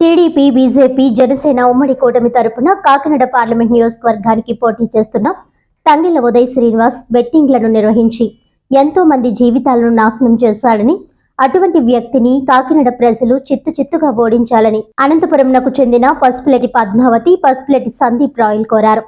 TDP BJP Janasena ఉమ్మడి కూటమి తరపున కాకినాడ పార్లమెంట్ నియోజకవర్గానికి పోటీ చేస్తున్న తంగెళ్ళ ఉదయ్ శ్రీనివాస్ బెట్టింగ్లను నిర్వహించి ఎంతో మంది జీవితాలను నాశనం చేశాడని అటువంటి వ్యక్తిని కాకినాడ ప్రజలు చిత్తు చిత్తుగా ఓడించాలని అనంతపురంనకు చెందిన పసుపులెటి పద్మావతి పసుపులెటి సందీప్ రాయల్ కోరారు.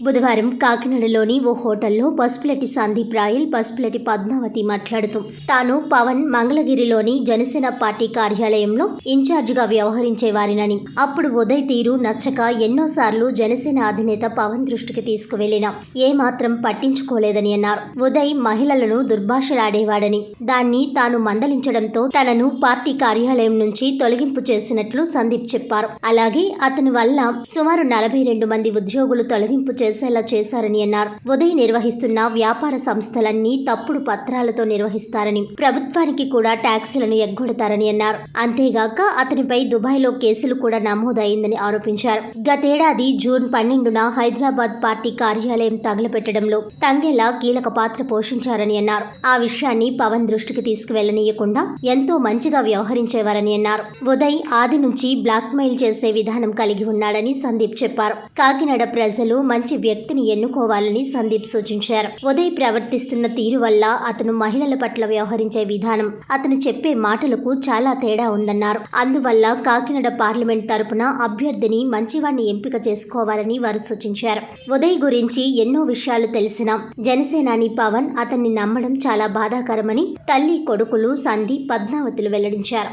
బుధవారం కాకినాడలోని ఓ హోటల్లో పసుపులటి సందీప్ రాయల్ పసుపులటి పద్మావతి మాట్లాడుతూ తాను పవన్ మంగళగిరిలోని జనసేన పార్టీ కార్యాలయంలో ఇన్ఛార్జిగా వ్యవహరించేవారినని అప్పుడు ఉదయ్ తీరు నచ్చక ఎన్నోసార్లు జనసేన అధినేత పవన్ దృష్టికి తీసుకువెళ్ళినా ఏమాత్రం పట్టించుకోలేదని అన్నారు. ఉదయ్ మహిళలను దుర్భాషలాడేవాడని. దాన్ని తాను మందలించడంతో తనను పార్టీ కార్యాలయం నుంచి తొలగింపు చేసినట్లు సందీప్ చెప్పారు. అలాగే అతని వల్ల సుమారు నలభై రెండు మంది ఉద్యోగులు తొలగింపు చేసేలా చేశారని అన్నారు. ఉదయ్ నిర్వహిస్తున్న వ్యాపార సంస్థలన్నీ తప్పుడు పత్రాలతో నిర్వహిస్తారని ప్రభుత్వానికి కూడా ట్యాక్సీలను ఎగ్గొడతారని అన్నారు. అంతేగాక అతనిపై దుబాయ్లో కేసులు కూడా నమోదైందని ఆరోపించారు. గతేడాది జూన్ పన్నెండున హైదరాబాద్ పార్టీ కార్యాలయం తగలపెట్టడంలో తంగేలా కీలక పాత్ర పోషించారని అన్నారు. ఆ విషయాన్ని పవన్ దృష్టికి తీసుకువెళ్ళనీయకుండా ఎంతో మంచిగా వ్యవహరించేవారని అన్నారు. ఉదయ్ ఆది నుంచి బ్లాక్ మెయిల్ చేసే విధానం కలిగి ఉన్నాడని సందీప్ చెప్పారు. కాకినాడ ప్రజలు మంచి వ్యక్తిని ఎన్నుకోవాలని సందీప్ సూచించారు. ఉదయ్ ప్రవర్తిస్తున్న తీరు వల్ల అతను మహిళల పట్ల వ్యవహరించే విధానం అతను చెప్పే మాటలకు చాలా తేడా ఉందన్నారు. అందువల్ల కాకినాడ పార్లమెంట్ తరపున అభ్యర్థిని మంచివాణ్ణి ఎంపిక చేసుకోవాలని వారు సూచించారు. ఉదయ్ గురించి ఎన్నో విషయాలు తెలిసిన జనసేనాని పవన్ అతన్ని నమ్మడం చాలా బాధాకరమని తల్లి కొడుకులు సందీప్ పద్మావతులు వెల్లడించారు.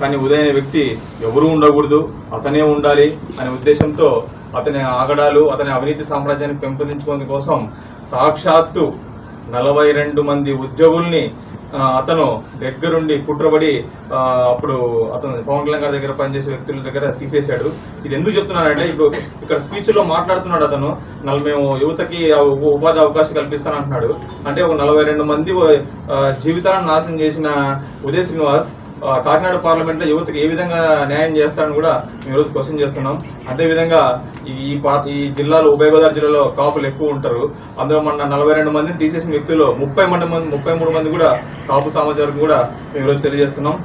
కానీ ఉదయ్ వ్యక్తి ఎవరూ ఉండకూడదు అతనే ఉండాలి అనే ఉద్దేశంతో అతని ఆగడాలు అతని అవినీతి సామ్రాజ్యాన్ని పెంపొందించుకోవడం కోసం సాక్షాత్తు నలభై రెండు మంది ఉద్యోగుల్ని అతను దగ్గరుండి కుట్రబడి అప్పుడు అతను పవన్ కళ్యాణ్ గారి దగ్గర పనిచేసే వ్యక్తుల దగ్గర తీసేశాడు. ఇది ఎందుకు చెప్తున్నానంటే ఇప్పుడు ఇక్కడ స్పీచ్లో మాట్లాడుతున్నాడు అతను. నల్ మేము యువతకి ఉపాధి అవకాశం కల్పిస్తానంటున్నాడు. అంటే ఒక నలభై రెండు మంది జీవితాలను నాశనం చేసిన ఉదయ్ శ్రీనివాస్ కాకినాడ పార్లమెంట్లో యువతకు ఏ విధంగా న్యాయం చేస్తారని కూడా మేము ఈరోజు క్వశ్చన్ చేస్తున్నాం. అదేవిధంగా ఈ ఈ ఈ జిల్లాలో ఉభయ గోదావరి జిల్లాలో కాపులు ఎక్కువ ఉంటారు. అందులో మన నలభై రెండు మందిని తీసేసిన వ్యక్తుల్లో ముప్పై మంది మంది ముప్పై మూడు మంది కూడా కాపు సమాచారం కూడా మేము ఈరోజు తెలియజేస్తున్నాం.